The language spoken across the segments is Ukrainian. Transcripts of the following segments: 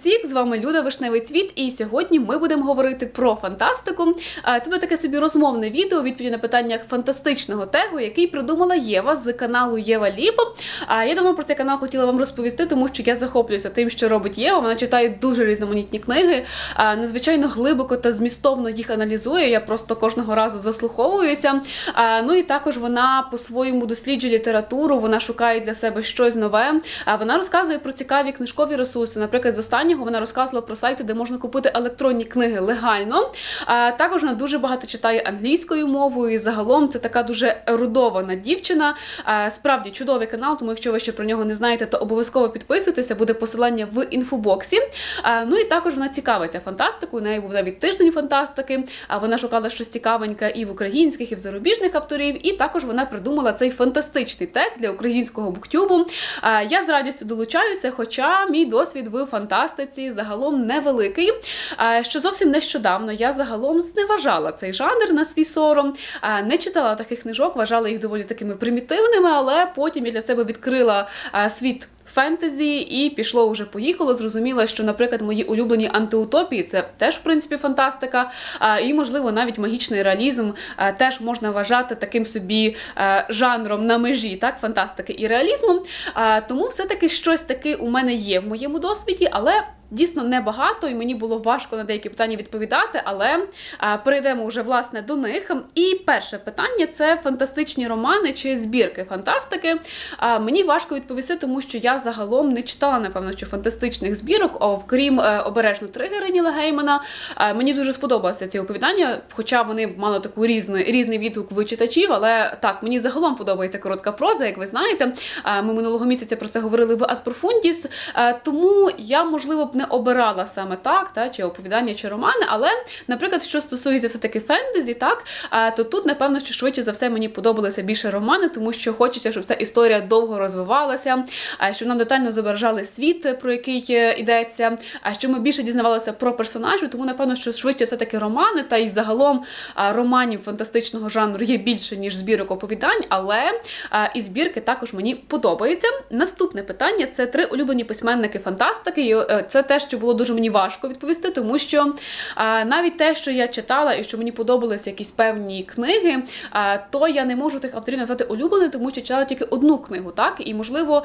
усіх! З вами Люда Вишневий Цвіт, і сьогодні ми будемо говорити про фантастику. Це буде таке собі розмовне відео, відповіді на питання фантастичного тегу, який придумала Єва з каналу Єва Ліпо. А я давно про цей канал хотіла вам розповісти, тому що я захоплююся тим, що робить Єва. Вона читає дуже різноманітні книги, надзвичайно глибоко та змістовно їх аналізує. Я просто кожного разу заслуховуюся. Ну і також вона по-своєму досліджує літературу, вона шукає для себе щось нове. А вона розказує про цікаві книжкові ресурси. Наприклад, з останнього вона розказувала про сайти, де можна купити електронні книги легально. А також вона дуже багато читає англійською мовою. І загалом це така дуже ерудована дівчина. Справді чудовий канал, тому якщо ви ще про нього не знаєте, то обов'язково підписуйтеся, буде посилання в інфобоксі. Ну і також вона цікавиться фантастикою. У неї був навіть тиждень фантастики. Вона шукала щось цікавеньке і в українських, і в зарубіжних авторів. І також вона придумала цей фантастичний тег для українського буктюбу. Я з радістю долучаюся, хоча мій досвід в фантастиці загалом невеликий. Що зовсім нещодавно я загалом зневажала цей жанр на свій сором, не читала таких книжок, вважала їх доволі такими примітивними, але потім я для себе відкрила світ. Фентезі і пішло вже поїхало. Зрозуміла, що, наприклад, мої улюблені антиутопії це теж в принципі фантастика, і можливо навіть магічний реалізм теж можна вважати таким собі жанром на межі, так, фантастики і реалізму. Тому все-таки щось таке у мене є в моєму досвіді, але. Дійсно небагато, і мені було важко на деякі питання відповідати, але а, перейдемо вже власне до них. І перше питання це фантастичні романи чи збірки фантастики. А, мені важко відповісти, тому що я загалом не читала, напевно, що фантастичних збірок, окрім е, обережно тригери Ніла Геймана. Мені дуже сподобалося ці оповідання, хоча вони мали таку різну, різний відгук в читачів. Але так, мені загалом подобається коротка проза, як ви знаєте. Ми минулого місяця про це говорили в Ad Profundis, а, тому я, можливо, б не обирала саме так, та чи оповідання, чи романи. Але, наприклад, що стосується все-таки фентезі, так то тут, напевно, що швидше за все мені подобалися більше романи, тому що хочеться, щоб ця історія довго розвивалася, щоб нам детально зображали світ, про який е, йдеться, а щоб ми більше дізнавалися про персонажів, тому напевно, що швидше все-таки романи, та й загалом романів фантастичного жанру є більше ніж збірок оповідань, але і збірки також мені подобаються. Наступне питання це три улюблені письменники фантастики. Е, Це те, що було дуже мені важко відповісти, тому що навіть те, що я читала, і що мені подобалися якісь певні книги, то я не можу тих авторів назвати улюбленими, тому що читала тільки одну книгу, так і можливо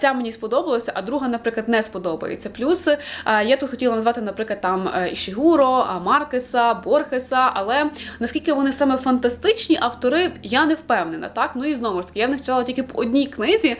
ця мені сподобалася, а друга, наприклад, не сподобається. Плюс я тут хотіла назвати, наприклад, там е, Ішігуро, Маркеса, Борхеса, але наскільки вони саме фантастичні автори, я не впевнена. Так, ну і знову ж таки, я в них читала тільки по одній книзі,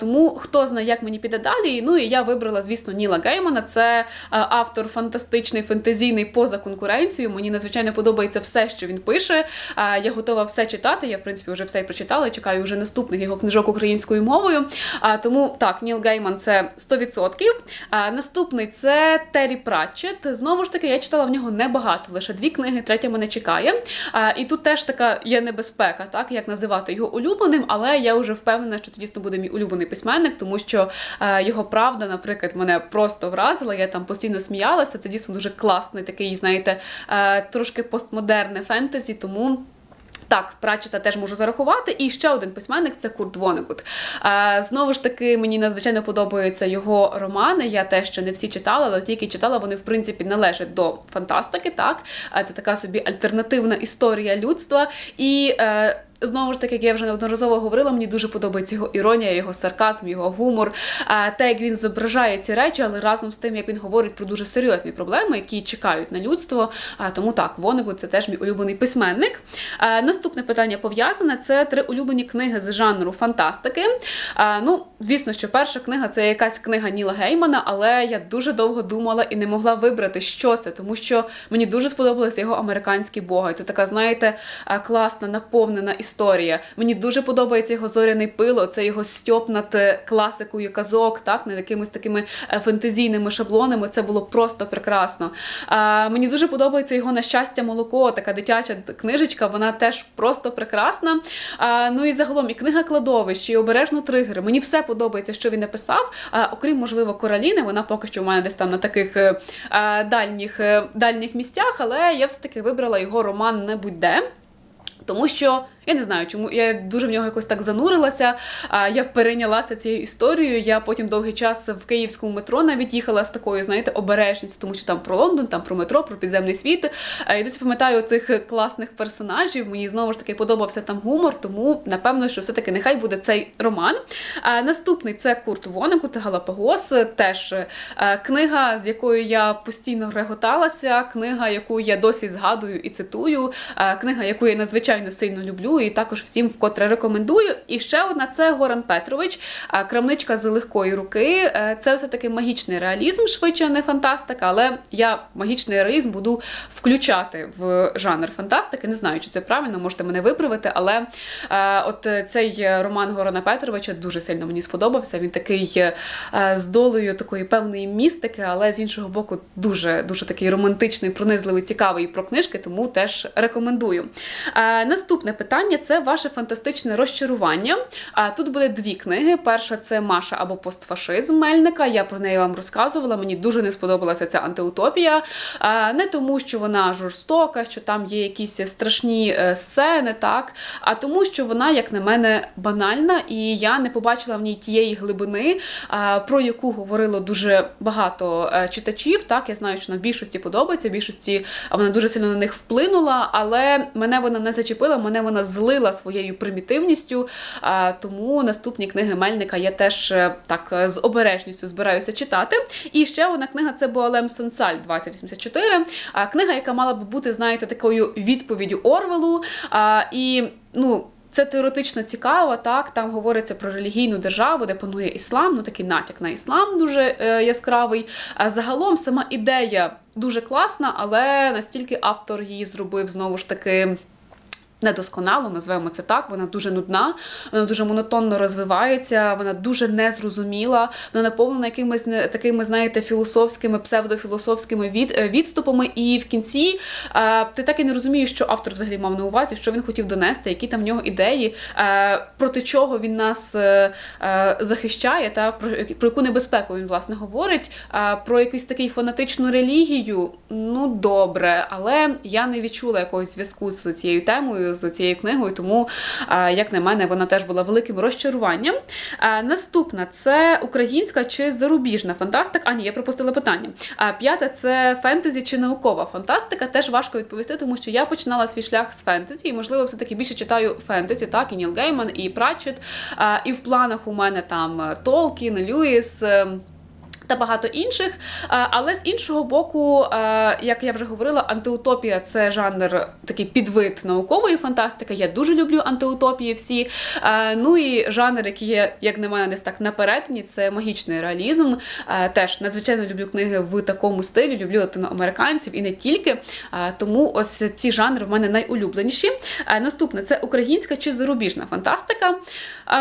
тому хто знає, як мені піде далі. Ну і я вибрала, звісно, Ніла Геймана. Це е, автор фантастичний, фентезійний поза конкуренцією. Мені надзвичайно подобається все, що він пише. Е, Я готова все читати. Я, в принципі, вже все і прочитала. Чекаю вже наступних його книжок українською мовою. Тому так, Ніл Гейман це 100%. Наступний це Террі Пратчет. Знову ж таки, я читала в нього небагато, лише дві книги, третя мене чекає. І тут теж така є небезпека, так як називати його улюбленим, але я вже впевнена, що це дійсно буде мій улюблений письменник, тому що е, його правда, наприклад, мене просто вразила. Я там постійно сміялася. Це дійсно дуже класний такий, знаєте, е, трошки постмодерне фентезі, тому. Так, Прачета теж можу зарахувати. І ще один письменник це Курт Вонегут. А, знову ж таки, мені надзвичайно подобаються його романи. Я теж ще не всі читала, але тільки читала, вони в принципі належать до фантастики. Так, а це така собі альтернативна історія людства. І е, Знову ж таки, як я вже неодноразово говорила, мені дуже подобається його іронія, його сарказм, його гумор, те, як він зображає ці речі, але разом з тим, як він говорить про дуже серйозні проблеми, які чекають на людство. Тому так, Вонегу це теж мій улюблений письменник. Наступне питання пов'язане: це три улюблені книги з жанру фантастики. Ну, звісно, що перша книга це якась книга Ніла Геймана, але я дуже довго думала і не могла вибрати, що це, тому що мені дуже сподобалися його американські боги. Це така, знаєте, класна, наповнена історія історія. Мені дуже подобається його зоряний пило, це його стьоп над е, класикою казок, так, над якимись такими е, фентезійними шаблонами. Це було просто прекрасно. А, Мені дуже подобається його на щастя молоко, така дитяча книжечка, вона теж просто прекрасна. А, Ну і загалом і книга кладовищ, і обережно тригери. Мені все подобається, що він написав. А, Окрім, можливо, Короліни, вона поки що в мене десь там на таких а, е, дальніх, дальніх місцях, але я все-таки вибрала його роман не будь-де. Тому що Я не знаю, чому я дуже в нього якось так занурилася. Я перейнялася цією історією. Я потім довгий час в київському метро навіть їхала з такою, знаєте, обережністю, тому що там про Лондон, там про метро, про підземний світ. Я досі пам'ятаю цих класних персонажів. Мені знову ж таки подобався там гумор, тому напевно, що все-таки нехай буде цей роман. Наступний це Курт Вонегут Галапагос. Теж е, книга, з якою я постійно реготалася, книга, яку я досі згадую і цитую, книга, яку я надзвичайно сильно люблю, і також всім вкотре рекомендую. І ще одна це Горан Петрович, е, крамничка з легкої руки. Е, Це все таки магічний реалізм, швидше не фантастика, але я магічний реалізм буду включати в жанр фантастики. Не знаю, чи це правильно, можете мене виправити, але е, от цей роман Горана Петровича дуже сильно мені сподобався. Він такий е, з долею такої певної містики, але з іншого боку, дуже дуже такий романтичний, пронизливий, цікавий про книжки, тому теж рекомендую. Е, Наступне питання це ваше фантастичне розчарування. А тут буде дві книги. Перша це Маша або постфашизм Мельника. Я про неї вам розказувала. Мені дуже не сподобалася ця антиутопія. Не тому, що вона жорстока, що там є якісь страшні е, сцени, так, а тому, що вона, як на мене, банальна, і я не побачила в ній тієї глибини, про яку говорило дуже багато е, читачів. Так, я знаю, що на більшості подобається, більшості вона дуже сильно на них вплинула, але мене вона не зачепила, мене вона злила своєю примітивністю. Тому наступні книги Мельника я теж е, так е, з обережністю збираюся читати. І ще одна книга це Буалем Сенсаль 2084. А, Книга, яка мала би бути, знаєте, такою відповіддю Орвелу. І ну. Це теоретично цікаво, так там говориться про релігійну державу, де панує іслам, ну такий натяк на іслам дуже е, яскравий. А загалом сама ідея дуже класна, але настільки автор її зробив знову ж таки. Недосконало, назвемо це так. Вона дуже нудна, вона дуже монотонно розвивається, вона дуже незрозуміла, вона наповнена якимись такими, знаєте, філософськими, псевдофілософськими від, е, відступами. І в кінці е, ти так і не розумієш, що автор взагалі мав на увазі, що він хотів донести, які там в нього ідеї, е, проти чого він нас е, е, захищає, та про, про яку небезпеку він власне говорить. Е, про якусь такий фанатичну релігію. Ну добре, але я не відчула якогось зв'язку з цією темою, з цією книгою, тому, як на мене, вона теж була великим розчаруванням. Наступна це українська чи зарубіжна фантастика. А ні, я пропустила питання. А п'ята це фентезі чи наукова фантастика. Теж важко відповісти, тому що я починала свій шлях з фентезі, і можливо, все таки більше читаю фентезі, так і Ніл Гейман, і Пратчет. І в планах у мене там Толкін, Льюіс. Та багато інших. Е, Але з іншого боку, е, як я вже говорила, антиутопія це жанр такий підвид наукової фантастики. Я дуже люблю антиутопії всі. Е, Ну і жанр, який є, як на мене, десь так на перетині, це магічний реалізм. Теж надзвичайно люблю книги в такому стилі, люблю латиноамериканців і не тільки. Тому ось ці жанри в мене найулюбленіші. Наступне це українська чи зарубіжна фантастика.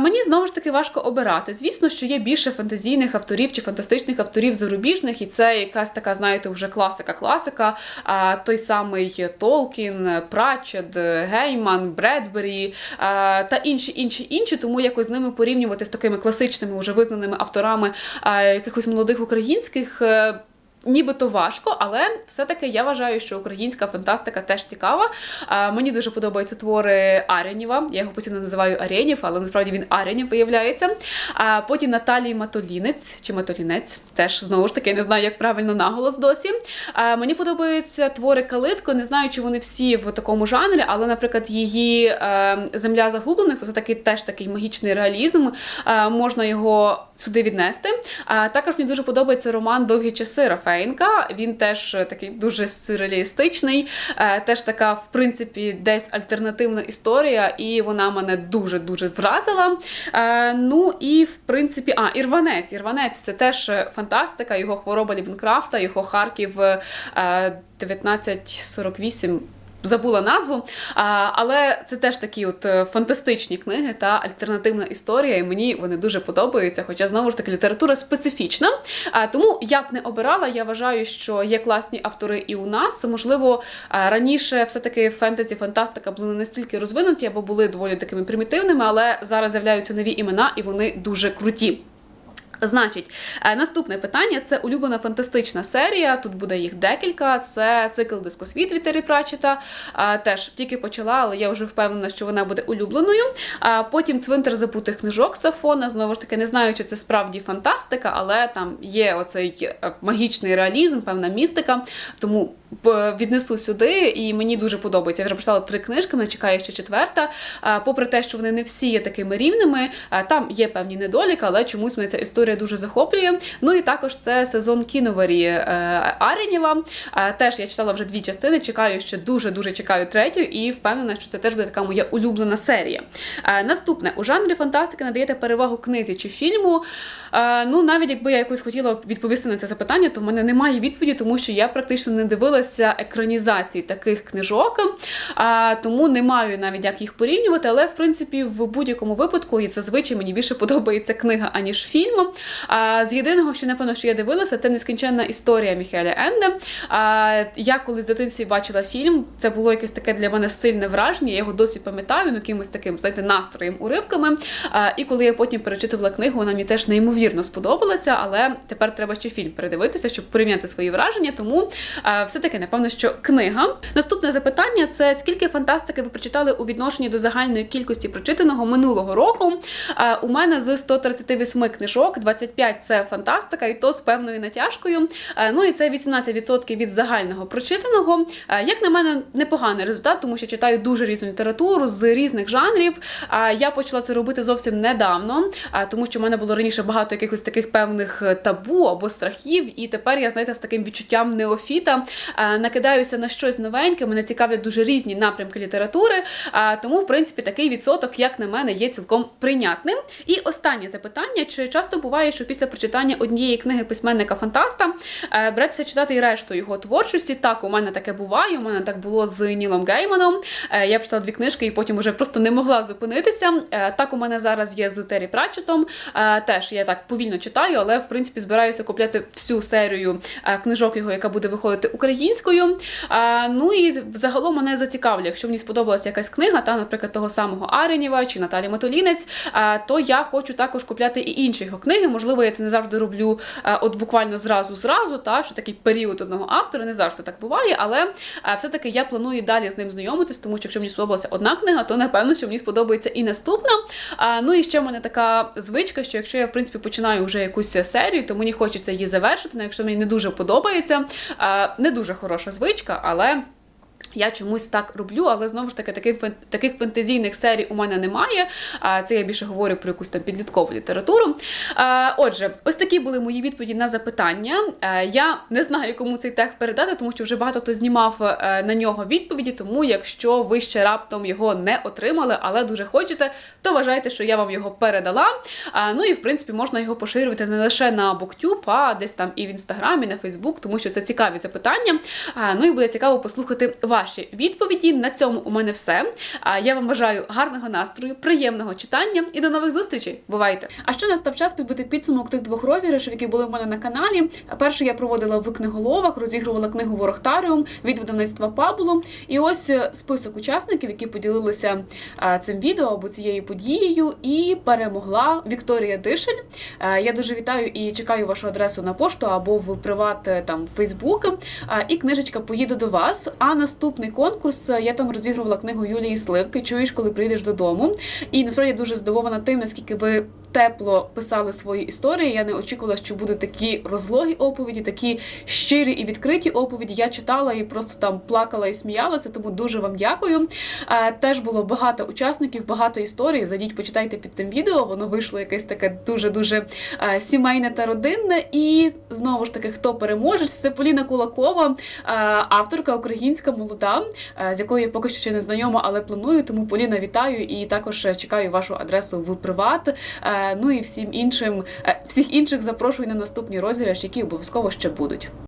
Мені знову ж таки важко обирати. Звісно, що є більше фантазійних авторів чи фантастичних авторів зарубіжних, і це якась така, знаєте, вже класика-класика. А той самий Толкін, Прачет, Гейман, Бредбері та інші, інші, інші. Тому якось з ними порівнювати з такими класичними, вже визнаними авторами якихось молодих українських. Нібито важко, але все-таки я вважаю, що українська фантастика теж цікава. А, мені дуже подобаються твори Аренєва. Я його постійно називаю Аренєв, але насправді він Аренєв виявляється. А потім Наталії Матолінець чи Матолінець, теж знову ж таки не знаю, як правильно наголос досі. А, мені подобаються твори Калитко. Не знаю, чи вони всі в такому жанрі, але, наприклад, її е, Земля загублених це такий теж такий магічний реалізм. Можна його сюди віднести. А також мені дуже подобається роман Довгі часи Рафаенка. Він теж е, такий дуже сюрреалістичний, е, теж така, в принципі, десь альтернативна історія, і вона мене дуже дуже вразила. Е, Ну і в принципі, а Ірванець. Ірванець це теж фантастика, його хвороба Лівенкрафта, його Харків е, 1948 забула назву. А, але це теж такі от е, фантастичні книги та альтернативна історія, і мені вони дуже подобаються. Хоча знову ж таки література специфічна. А, тому я б не обирала. Я вважаю, що є класні автори і у нас. Можливо, раніше все-таки фентезі, фантастика були не настільки розвинуті або були доволі такими примітивними, але зараз з'являються нові імена, і вони дуже круті. Значить, е, наступне питання це улюблена фантастична серія. Тут буде їх декілька. Це цикл Дискосвіт від Террі Пратчета. Е, Теж тільки почала, але я вже впевнена, що вона буде улюбленою. А потім цвинтар забутих книжок Сафона. Знову ж таки, не знаю, чи це справді фантастика, але там є оцей е, магічний реалізм, певна містика. Тому е, віднесу сюди, і мені дуже подобається. Я вже прочитала три книжки, мене чекає ще четверта. Попри те, що вони не всі є такими рівними, там є певні недоліки, але чомусь мене ця історія дуже захоплює. Ну і також це сезон кіноварі е, Аренєва. Теж я читала вже дві частини. Чекаю ще дуже дуже чекаю третю, і впевнена, що це теж буде така моя улюблена серія. Наступне у жанрі фантастики надаєте перевагу книзі чи фільму. А, Ну, навіть якби я якось хотіла відповісти на це запитання, то в мене немає відповіді, тому що я практично не дивилася екранізації таких книжок, тому не маю навіть як їх порівнювати. Але в принципі в будь-якому випадку і зазвичай мені більше подобається книга аніж фільм. А, з єдиного, що напевно, що я дивилася, це нескінченна історія Міхеля Енде. Я коли з дитинстві бачила фільм, це було якесь таке для мене сильне враження. Я його досі пам'ятаю, ну якимось таким знаєте, настроєм, уривками. І коли я потім перечитувала книгу, вона мені теж неймовірно сподобалася. Але тепер треба ще фільм передивитися, щоб порівняти свої враження. Тому а, все-таки напевно, що книга. Наступне запитання: це скільки фантастики ви прочитали у відношенні до загальної кількості прочитаного минулого року? А, у мене з 138 книжок 25 це фантастика, і то з певною натяжкою. А, ну і це 18% від загального прочитаного. Як на мене, непоганий результат, тому що читаю дуже різну літературу з різних жанрів. Я почала це робити зовсім недавно, тому що в мене було раніше багато якихось таких певних е, табу або страхів, і тепер я знаєте з таким відчуттям неофіта накидаюся на щось новеньке. Мене цікавлять дуже різні напрямки літератури. Тому, в принципі, такий відсоток, як на мене, є цілком прийнятним. І останнє запитання: чи часто буває, що після прочитання однієї книги письменника фантаста е, береться читати і решту його творчості? Так, у мене таке буває. У мене так було з Нілом Гейманом. Е, я прочитала дві книжки і потім вже просто не могла зупинитися. Е, так у мене зараз є з Террі Пратчетом. Е, теж я так повільно читаю, але в принципі збираюся купляти всю серію е, книжок його, яка буде виходити українською. Ну і загалом мене зацікавлює, якщо мені сподобалася якась книга, та, наприклад, того самого Аренєва чи Наталі Матолінець, то я хочу також купляти і інші його книги. Можливо, я це не завжди роблю от буквально зразу-зразу, та що такий період одного автора, не завжди так буває, але все-таки я планую далі з ним знайомитись, тому що якщо мені сподобалася одна книга, то напевно, що мені сподобається і наступна. Ну і ще в мене така звичка, що якщо я в принципі починаю вже якусь серію, то мені хочеться її завершити, навіть якщо мені не дуже подобається. Не дуже хороша звичка, але. Я чомусь так роблю, але знову ж таки таких таких фентезійних серій у мене немає. А це я більше говорю про якусь там підліткову літературу. Отже, ось такі були мої відповіді на запитання. Е, Я не знаю, кому цей тег передати, тому що вже багато хто знімав е, на нього відповіді. Тому, якщо ви ще раптом його не отримали, але дуже хочете, то вважайте, що я вам його передала. Ну і в принципі можна його поширювати не лише на BookTube, а десь там і в інстаграмі, і на Фейсбук, тому що це цікаві запитання. Ну і буде цікаво послухати ваші відповіді. На цьому у мене все. Я вам бажаю гарного настрою, приємного читання і до нових зустрічей. Бувайте! А ще настав час підбити підсумок тих двох розіграшів, які були в мене на каналі. Перший я проводила в книголовах, розігрувала книгу Ворохтаріум від видавництва Пабулу. І ось е, список учасників, які поділилися е, цим відео або цією подією, і перемогла Вікторія Дишель. Е, Я дуже вітаю і чекаю вашу адресу на пошту або в приват там Фейсбук. Е, І книжечка поїде до вас. А наступний конкурс е, я там розігрувала книгу Юлії Сливки. Чуєш, коли прийдеш додому. І насправді дуже здивована тим, наскільки ви тепло писали свої історії. Я не очікувала, що будуть такі розлогі оповіді, такі щирі і відкриті оповіді. Я читала і просто там плакала і сміялася, тому дуже вам дякую. Е, Теж було багато учасників, багато історій. Зайдіть, почитайте під тим відео. Воно вийшло якесь таке дуже дуже сімейне та родинне. І знову ж таки, хто переможе, це Поліна Кулакова, е, авторка українська молода, е, з якою я поки що ще не знайома, але планую. Тому Поліна вітаю і також е, чекаю вашу адресу в приват. Е, Ну і всім іншим, е, всіх інших запрошую на наступні розіграші, які обов'язково ще будуть.